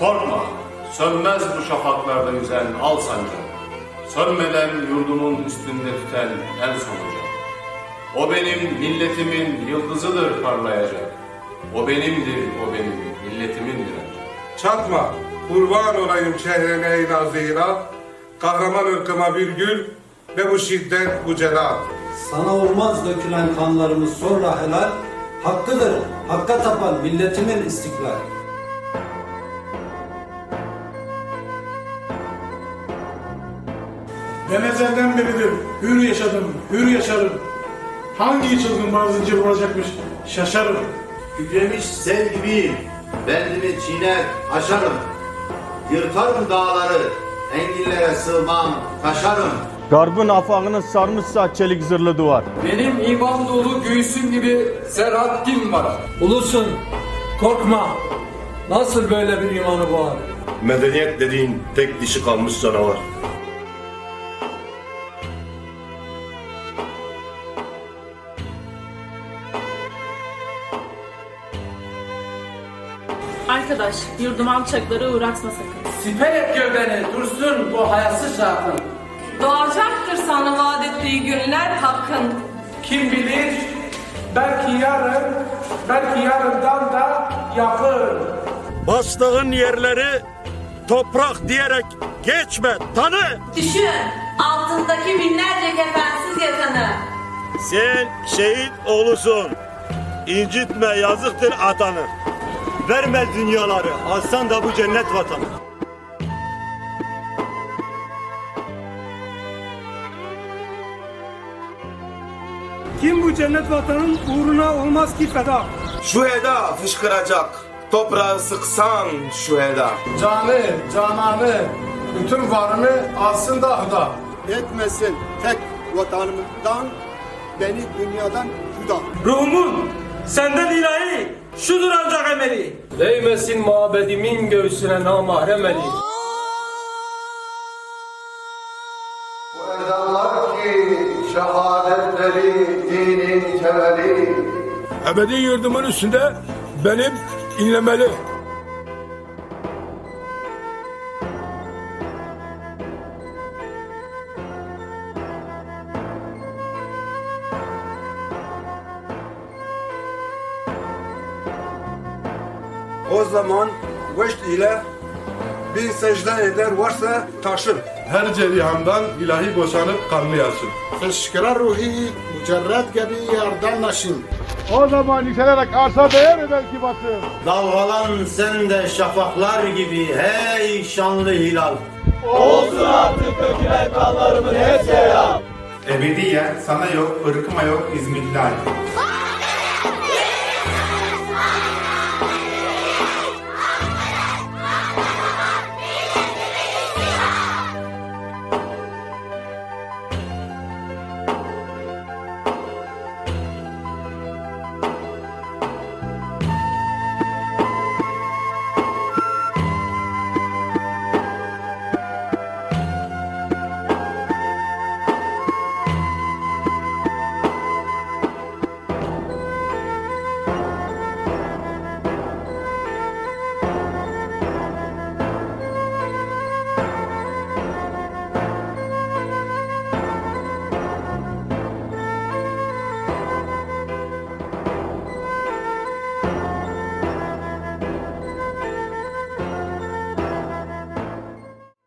Korkma, sönmez bu şafaklarda yüzen al sancak. Sönmeden yurdumun üstünde tüten en sonuca. O benim milletimin yıldızıdır parlayacak. O benimdir, o benim milletimindir ancak. Çatma, kurban olayım şehrine ey nazira. Kahraman ırkıma bir gül ve bu şiddet bu celal. Sana olmaz dökülen kanlarımız sonra helal. Hakkıdır, hakka tapan milletimin istiklal. Ben ezelden beridir hür yaşadım, hür yaşarım. Hangi çılgın bana zincir vuracakmış şaşarım. Kükremiş sel gibi bendimi çiğner aşarım. Yırtarım dağları, enginlere sığmam, taşarım. Garbın afağını sarmışsa çelik zırhlı duvar. Benim iman dolu göğsüm gibi serhattim var. Ulusun, korkma. Nasıl böyle bir imanı boğar? Medeniyet dediğin tek dişi kalmış canavar. Arkadaş, yurduma alçakları uğratma sakın. Siper et gövdeni, dursun bu hayasız şarkın. Doğacaktır sana vaat ettiği günler hakkın. Kim bilir belki yarın, belki yarından da yakın. Bastığın yerleri toprak diyerek geçme tanı. Düşün, altındaki binlerce kefensiz yatanı. Sen şehit oğlusun. İncitme yazıktır atanı. Verme dünyaları alsan da bu cennet vatanı. Kim bu cennet vatanın uğruna olmaz ki feda? Şu eda fışkıracak. Toprağı sıksan şu eda. Canı, cananı, bütün varını alsın da hıda. etmesin tek vatanımdan beni dünyadan juda. Ruhumun senden ilahi, şudur ancak emeli. Değmesin mabedimin göğsüne namahrem eli. Bu ezanlar ki şehadetleri dinin temeli. Ebedi yurdumun üstünde benim inlemeli. O zaman veşt ile bir secde eder varsa taşır. Her cerihandan ilahi boşanıp kanlı yaşın. Fışkıra ruhi mücerred gibi yerden naşin. O zaman yükselerek arsa değer belki batı. Dalgalan sen de şafaklar gibi hey şanlı hilal. Ebediyen sana yok, ırkıma yok, İzmitlal.